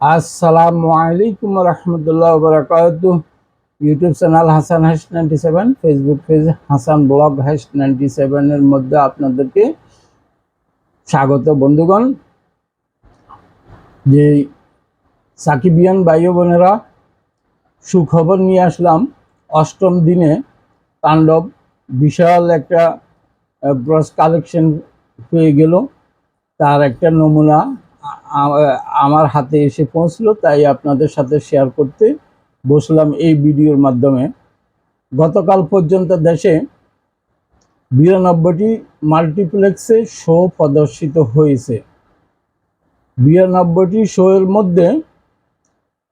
আসসালামু আলাইকুম রহমতুল্লাহ বরকাত ইউটিউব চ্যানেল হাসান হাস ninety seven Facebook page Hasan blog হাস নাইনটি সেভেনের মধ্যে আপনাদেরকে স্বাগত বন্ধুগণ। যে সাকিবিয়ান ভাই বোনেরা সুখবর নিয়ে আসলাম অষ্টম দিনে তাণ্ডব, বিশাল একটা ব্রস কালেকশন হয়ে গেল। তার একটা নমুনা আমার হাতে এসে পৌঁছলো, তাই আপনাদের সাথে শেয়ার করতে বসলাম এই ভিডিওর মাধ্যমে। গতকাল পর্যন্ত দেশে বিরানব্বইটি মাল্টিপ্লেক্সে শো প্রদর্শিত হয়েছে। বিরানব্বইটি শোয়ের মধ্যে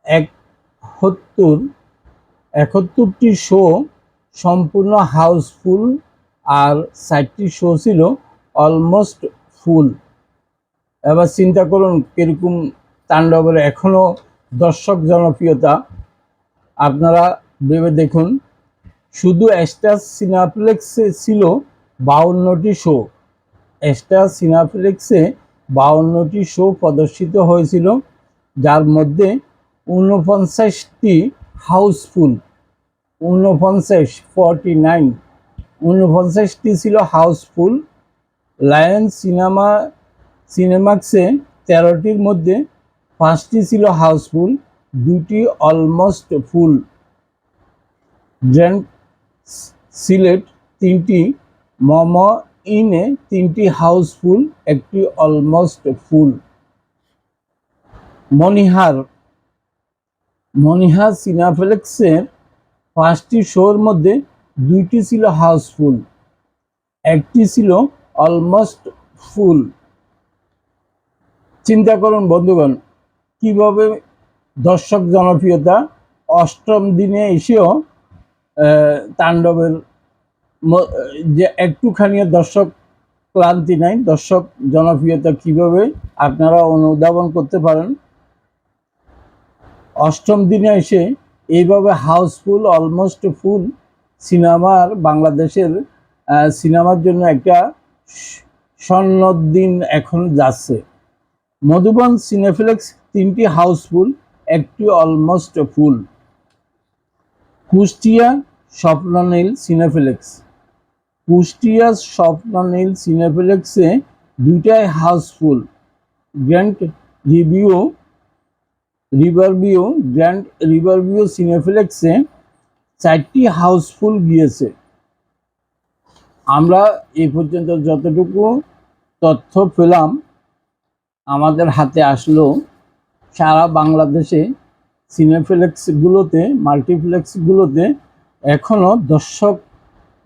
একহত্তর একাত্তরটি শো সম্পূর্ণ হাউসফুল আর ষাটটি শো ছিল অলমোস্ট ফুল এবার চিন্তা করুন কীরকম তাণ্ডবের এখনও দর্শক জনপ্রিয়তা। আপনারা ভেবে দেখুন, শুধু স্টার সিনাপ্লেক্সে ছিল বাউন্নটি শো স্টার সিনাপ্লেক্সে বাউন্নটি শো প্রদর্শিত হয়েছিল, যার মধ্যে ঊনপঞ্চাশটি হাউসফুল, ঊনপঞ্চাশ, ফর্টি নাইন, ঊনপঞ্চাশটি ছিল হাউসফুল। লায়ন সিনেমা সিনেমাক্সে তেরোটির মধ্যে পাঁচটি ছিল হাউসফুল, দুটি অলমোস্ট ফুল। গ্র্যান্ড সিলেট তিনটি, মম ইনে তিনটি হাউসফুল, একটি অলমোস্ট ফুল। মনিহার মনিহার সিনাফ্লেক্সের পাঁচটি শোর মধ্যে দুইটি ছিল হাউসফুল, একটি ছিল অলমোস্ট ফুল। চিন্তা করুন বন্ধুগণ, কীভাবে দর্শক জনপ্রিয়তা অষ্টম দিনে এসেও তাণ্ডবের যে একটুখানি দর্শক ক্লান্তি নাই, দর্শক জনপ্রিয়তা কীভাবে আপনারা অনুধাবন করতে পারেন। অষ্টম দিনে এসে এইভাবে হাউসফুল, অলমোস্ট ফুল সিনেমার, বাংলাদেশের সিনেমার জন্য একটা স- স্বর্ণ দিন এখন যাচ্ছে। মধুবন সিনেফ্লেক্স তিনটি হাউসফুল, একটি almost full Kushtia Swapnonil Cineplex Kushtia Swapnonil সিনেফ্লেক্সে দুইটাই houseful grand review riverview grand riverview সিনেফ্লেক্সে চারটি হাউসফুল গিয়েছে। আমরা এই পর্যন্ত যতটুকু তথ্য পেলাম আমাদের হাতে আসলো সারা বাংলাদেশে সিনেফ্লেক্সগুলোতে, মাল্টিপ্লেক্সগুলোতে এখনও দর্শক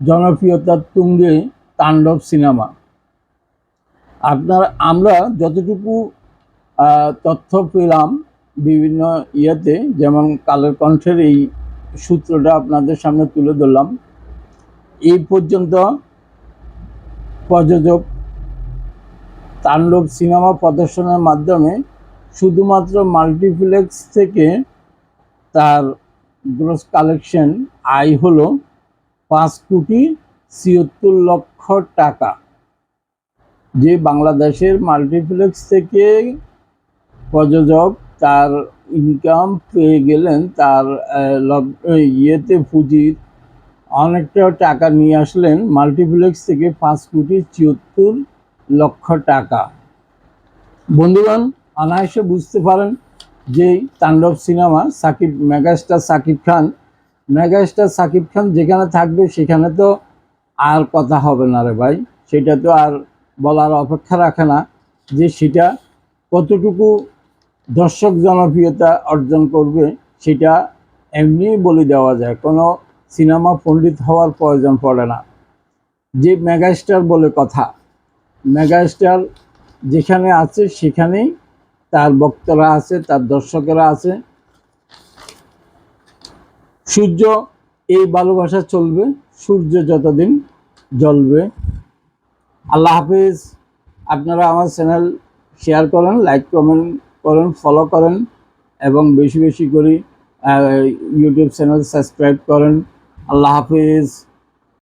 জনপ্রিয়তার তুঙ্গে তাণ্ডব সিনেমা। আপনার, আমরা যতটুকু তথ্য পেলাম বিভিন্ন ইয়েতে, যেমন কালের কণ্ঠের এই সূত্রটা আপনাদের সামনে তুলে ধরলাম। এই পর্যন্ত প্রযোজক তাণ্ডব সিনেমা প্রদর্শনের মাধ্যমে শুধুমাত্র মাল্টিপ্লেক্স থেকে তার গ্রস কালেকশন আয় হলো পাঁচ কোটি ছিয়াত্তর লক্ষ টাকা। যে বাংলাদেশের মাল্টিপ্লেক্স থেকে প্রযোজক তার ইনকাম পেয়ে গেলেন, তার ইয়েতে পুঁজির অনেকটা টাকা নিয়ে আসলেন। মাল্টিপ্লেক্স থেকে পাঁচ কোটি ছিয়াত্তর লক্ষ টাকা। বন্ধুগণ, অনায়াসে বুঝতে পারেন যে Tandav cinema Shakib, megastar Shakib Khan, megastar Shakib Khan যেখানে থাকবে সেখানে তো আর কথা হবে না রে ভাই। সেটা তো আর বলার অপেক্ষা রাখে না যে সেটা কতটুকু দর্শক জনপ্রিয়তা অর্জন করবে সেটা এমনিই বলে দেওয়া যায়। কোনো সিনেমা পণ্ডিত হওয়ার প্রয়োজন পড়ে না। যে মেগাস্টার বলে কথা। মেগাস্টার যেখানে আছে, সেখানেই তার ভক্তরা আছে, তার দর্শকেরা আছে। সূর্য, এই ভালোবাসা চলবে, সূর্য যতদিন জ্বলবে। আল্লাহ হাফিজ, আপনারা আমার চ্যানেল শেয়ার করেন, লাইক কমেন্ট করেন, ফলো করেন এবং বেশি বেশি করে ইউটিউব চ্যানেল সাবস্ক্রাইব করেন। আল্লাহ হাফিজ।